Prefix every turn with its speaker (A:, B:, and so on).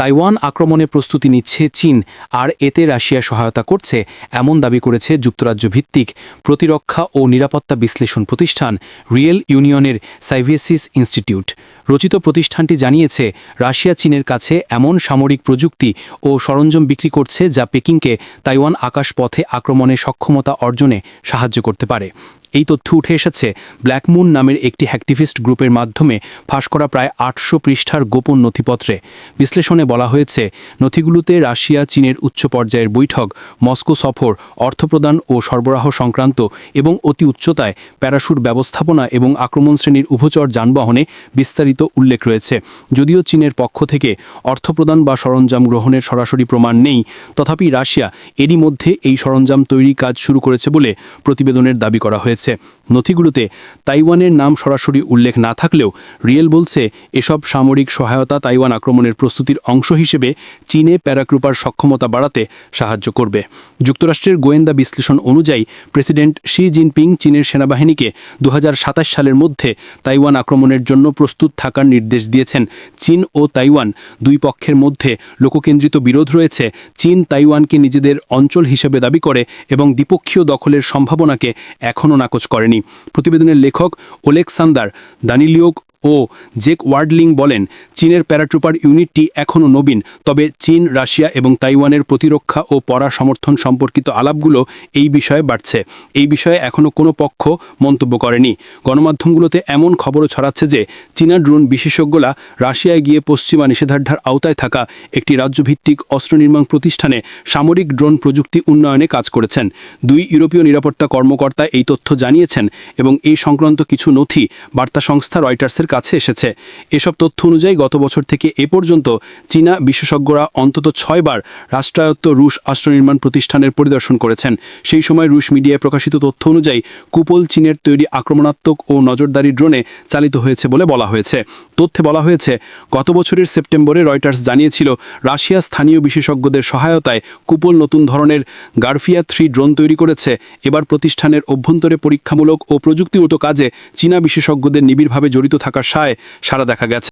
A: Taiwan আক্রমণে প্রস্তুতি নিচ্ছে চীন, আর এতে রাশিয়া সহায়তা করছে, এমন দাবি করেছে যুক্তরাজ্য ভিত্তিক প্রতিরক্ষা ও নিরাপত্তা বিশ্লেষণ প্রতিষ্ঠান রিয়েল ইউনিয়নের সাইভিয়েসিস ইনস্টিটিউট। রচিত প্রতিষ্ঠানটি জানিয়েছে, রাশিয়া চীনের কাছে এমন সামরিক প্রযুক্তি ও সরঞ্জাম বিক্রি করছে যা পেকিংকে তাইওয়ান আকাশপথে আক্রমণে সক্ষমতা অর্জনে সাহায্য করতে পারে। এই তথ্য উঠে এসেছে। ব্ল্যাকমুন নামের একটি হ্যাক্টিভিস্ট গ্রুপের মাধ্যমে ফাঁস করা প্রায় আটশো পৃষ্ঠার গোপন নথিপত্রে। বিশ্লেষণে বলা হয়েছে, নথিগুলোতে রাশিয়া, চীনের উচ্চ পর্যায়ের বৈঠক, মস্কো সফর, অর্থপ্রদান ও সরবরাহ সংক্রান্ত এবং অতি উচ্চতায় প্যারাশুট ব্যবস্থাপনা এবং আক্রমণ শ্রেণির উভচর যানবাহনে বিস্তারিত উল্লেখ রয়েছে। যদিও চীনের পক্ষ থেকে অর্থপ্রদান বা সরঞ্জাম গ্রহণের সরাসরি প্রমাণ নেই, তথাপি রাশিয়া এরই মধ্যে এই সরঞ্জাম তৈরি কাজ শুরু করেছে বলে প্রতিবেদনের দাবি করা হয়েছে। নথিগুলোতে তাইওয়ানের নাম সরাসরি উল্লেখ না থাকলেও রিয়েল বলছে, এসব সামরিক সহায়তা তাইওয়ান আক্রমণের প্রস্তুতির অংশ হিসেবে চীনে প্যারাক্রুপার সক্ষমতা বাড়াতে সাহায্য করবে। যুক্তরাষ্ট্রের গোয়েন্দা বিশ্লেষণ অনুযায়ী, প্রেসিডেন্ট শি জিনপিং চীনের সেনাবাহিনীকে দু হাজার সাতাশ সালের মধ্যে তাইওয়ান আক্রমণের জন্য প্রস্তুত থাকার নির্দেশ দিয়েছেন। চীন ও তাইওয়ান দুই পক্ষের মধ্যে লোককেন্দ্রিত বিরোধ রয়েছে। চীন তাইওয়ানকে নিজেদের অঞ্চল হিসেবে দাবি করে এবং দ্বিপক্ষীয় দখলের সম্ভাবনাকে এখনও নাকচ করেনি। প্রতিবেদনের লেখক ওলেক সান্দার দানিলিওক ও জেক ওয়ার্ডলিং বলেন, চীনের প্যারাট্রুপার ইউনিটটি এখনও নবীন, তবে চীন, রাশিয়া এবং তাইওয়ানের প্রতিরক্ষা ও পরা সমর্থন সম্পর্কিত আলাপগুলো এই বিষয়ে বাড়ছে। এই বিষয়ে এখনও কোনো পক্ষ মন্তব্য করেনি। গণমাধ্যমগুলোতে এমন খবরও ছড়াচ্ছে যে, চীনা ড্রোন বিশেষজ্ঞরা রাশিয়ায় গিয়ে পশ্চিমা নিষেধাজ্ঞার আওতায় থাকা একটি রাজ্যভিত্তিক অস্ত্র নির্মাণ প্রতিষ্ঠানে সামরিক ড্রোন প্রযুক্তি উন্নয়নে কাজ করেছেন। দুই ইউরোপীয় নিরাপত্তা কর্মকর্তা এই তথ্য জানিয়েছেন এবং এই সংক্রান্ত কিছু নথি বার্তা সংস্থা রয়টার্সের কাছে এসেছে। এসব তথ্য অনুযায়ী গত বছর থেকে এ পর্যন্ত চীনা বিশেষজ্ঞরা অন্তত ছয়বার রাষ্ট্রায়ত্ত রুশ অস্ত্র নির্মাণ প্রতিষ্ঠানের পরিদর্শন করেছেন। সেই সময় রুশ মিডিয়ায় প্রকাশিত তথ্য অনুযায়ী কুপল চীনের তৈরি আক্রমণাত্মক ও নজরদারি ড্রোনে চালিত হয়েছে বলে বলা হয়েছে। তথ্যে বলা হয়েছে, গত বছরের সেপ্টেম্বরে রয়টার্স জানিয়েছিল, রাশিয়া স্থানীয় বিশেষজ্ঞদের সহায়তায় কুপল নতুন ধরনের গার্ফিয়া থ্রি ড্রোন তৈরি করেছে। এবার প্রতিষ্ঠানের অভ্যন্তরে পরীক্ষামূলক ও প্রযুক্তিগত কাজে চীনা বিশেষজ্ঞদের নিবিড়ভাবে জড়িত থাকার সায় সারা দেখা গেছে।